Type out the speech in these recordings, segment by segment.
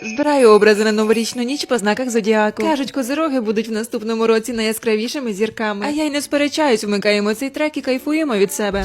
Підбираю образи на новорічну ніч по знаках зодіаку. Кажуть, козироги будуть в наступному році найяскравішими зірками. А я й не сперечаюсь, вмикаємо цей трек і кайфуємо від себе.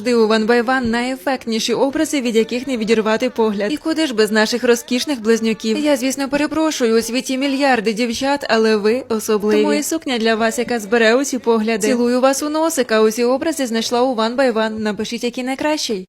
у One by One найефектніші образи, від яких не відірвати погляд. І куди ж без наших розкішних близнюків? Я, звісно, перепрошую у світі мільярди дівчат, але ви особливі. Тому і сукня для вас, яка збере усі погляди. Цілую вас у носика. Усі образи знайшла у by One. Напишіть, який найкращий.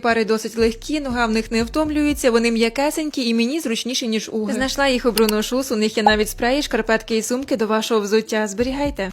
пари досить легкі, нога в них не втомлюється, вони м'якесенькі і мені зручніші, ніж уги. Знайшла їх у Shoes, у них є навіть спреї, шкарпетки і сумки до вашого взуття. Зберігайте.